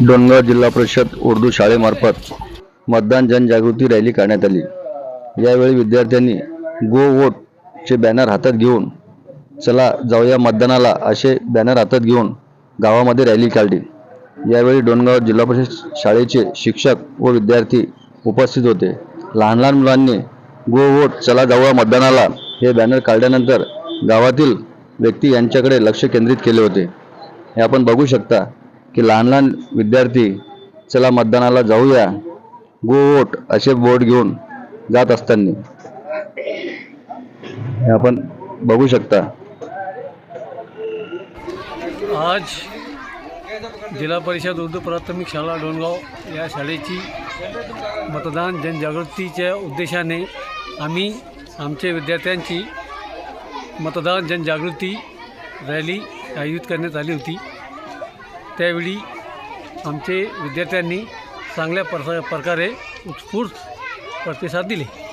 डोनगाव जिल्हा परिषद उर्दू शाळेमार्फत मतदान जनजागृती रॅली काढण्यात आली. यावेळी विद्यार्थ्यांनी गो वोटचे बॅनर हातात घेऊन चला जाऊया मतदानाला असे बॅनर हातात घेऊन गावामध्ये रॅली काढली. यावेळी डोणगाव जिल्हा परिषद शाळेचे शिक्षक व विद्यार्थी उपस्थित होते. लहान लहान मुलांनी गो वोट चला जाऊया मतदानाला हे बॅनर काढल्यानंतर गावातील व्यक्ती यांच्याकडे लक्ष केंद्रित केले होते. हे आपण बघू शकता. की लहान लहान विद्यार्थी चला मतदानाला जाऊया. गो वोट असे बोर्ड घेऊन जात असताना. हे आपण बघू शकता. आज जिल्हा परिषद उर्दू प्राथमिक शाळा डोणगाव या शाळेची मतदान जनजागृतीच्या उद्देशाने आम्ही आमच्या विद्यार्थ्यांची मतदान जनजागृती रॅली आयोजित करण्यात आली होती. त्यावेळी आमचे विद्यार्थ्यांनी चांगल्या प्रसा प्रकारे उत्स्फूर्त प्रतिसाद दिले.